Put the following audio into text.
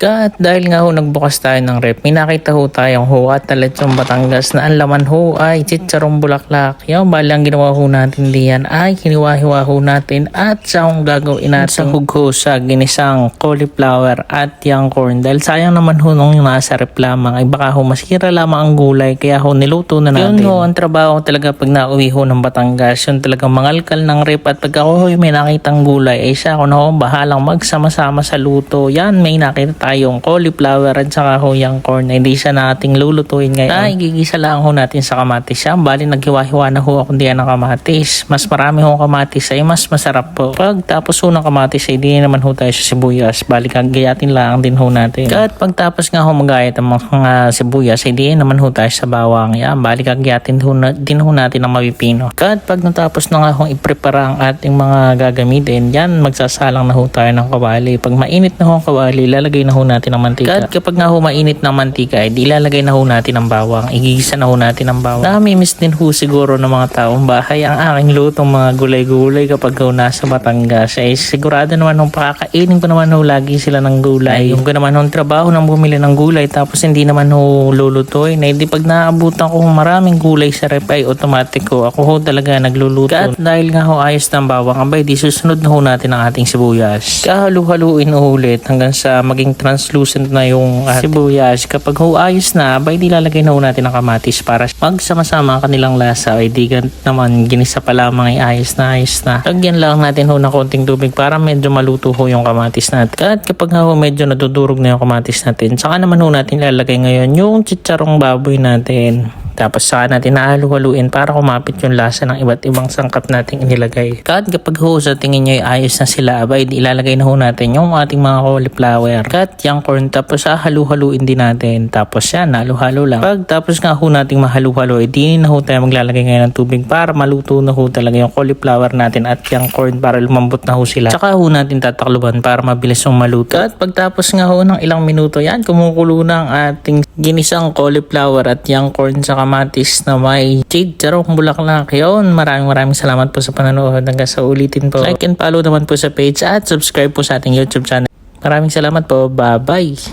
At dahil nga ho nagbukas tayo ng rep, may nakita ho tayong huwat na lechong Batangas na ang laman ho ay chicharong bulaklak. Yung bali ang ginawa ho natin diyan ay hiniwa-hiwa ho natin at sa kung gagawin natin sa hugho sa ginisang cauliflower at yung corn. Dahil sayang naman ho nung nasa rep lamang ay baka ho masira lamang ang gulay kaya ho niluto na natin. Yun ho ang trabaho talaga pag nauwi ho ng Batangas. Yun talagang mangalkal ng rep at pag ako ho may nakitang gulay ay siya ako na ho bahalang magsama-sama sa luto. Yan may nakita tayong cauliflower at saka ho yung corn na hindi siya nating lulutuin ngayon. Na igigisa lang ho natin sa kamatis siya. Bali naghiwa-hiwa na ho ako diyan ng kamatis. Mas marami ho kamatis ay mas masarap po. Pag tapos ho ng kamatis ay di naman ho tayo sa sibuyas. Bali kagayatin lang din ho natin. At pagtapos nga ho magayat ang mga sibuyas ay naman ho tayo sa bawang. Yan, bali kagayatin ho na, din ho natin ang mapipino. At pag natapos na nga ho iprepara ang ating mga gagamitin, yan magsasalang na ho tayo ng kawali. Pag mainit na ho ang kawali, ilalagay na ho natin ang mantika. At kapag nga ho mainit ng mantika, ay di ilalagay na ho natin ang bawang. Igigisa na ho natin ang bawang. Namimiss din ho siguro ng mga taong bahay ang aking lutong mga gulay-gulay kapag ho nasa Batangas. Ay sigurado naman ho pakakainin ko naman ho lagi sila ng gulay. Yung ko naman ho trabaho ng bumili ng gulay tapos hindi naman ho lulutuin. Ay di pag naabutan ko ho maraming gulay sa rep ay automatic ko. Ako ho talaga nagluluto. At dahil nga ho ayos ng bawang, abay di susunod na ho natin ang ating sibuyas. Kahalu-haluin ulit hanggang sa maging translucent na yung ating sibuyas. Kapag ho ayos na, abay di lalagay na ho natin ang kamatis para magsama-sama ang kanilang lasa. Ay di naman ginisa pa lamang ay ayos na ayos na. Lagyan lang natin ho ng konting tubig para medyo maluto ho yung kamatis natin. At kapag ho medyo nadudurog na yung kamatis natin, saka naman ho natin lalagay ngayon yung chicharong baboy natin. Tapos saka natin nahalu-haluin para kumapit yung lasa ng iba't ibang sangkap nating inilagay. Kahit kapag ho sa tingin nyo ay ayos na sila, abay ilalagay na ho natin yung ating mga cauliflower. Cut yung corn tapos halu-haluin din natin. Tapos yan, halu-halo lang. Pag tapos nga ho nating mahalu-halo, eh, di na ho tayo maglalagay ngayon ng tubig para maluto na ho talaga yung cauliflower natin at yung corn para lumambot na ho sila. Tsaka ho natin tatakluban para mabilis yung maluto. At pagtapos nga ho ng ilang minuto yan, kumukulo na ang ating ginisang cauliflower at yung corn sa kamatis na may jade charong bulaklak. Yun, maraming maraming salamat po sa panonood. Hanggang sa ulitin po. Like and follow naman po sa page at subscribe po sa ating YouTube channel. Maraming salamat po. Bye-bye.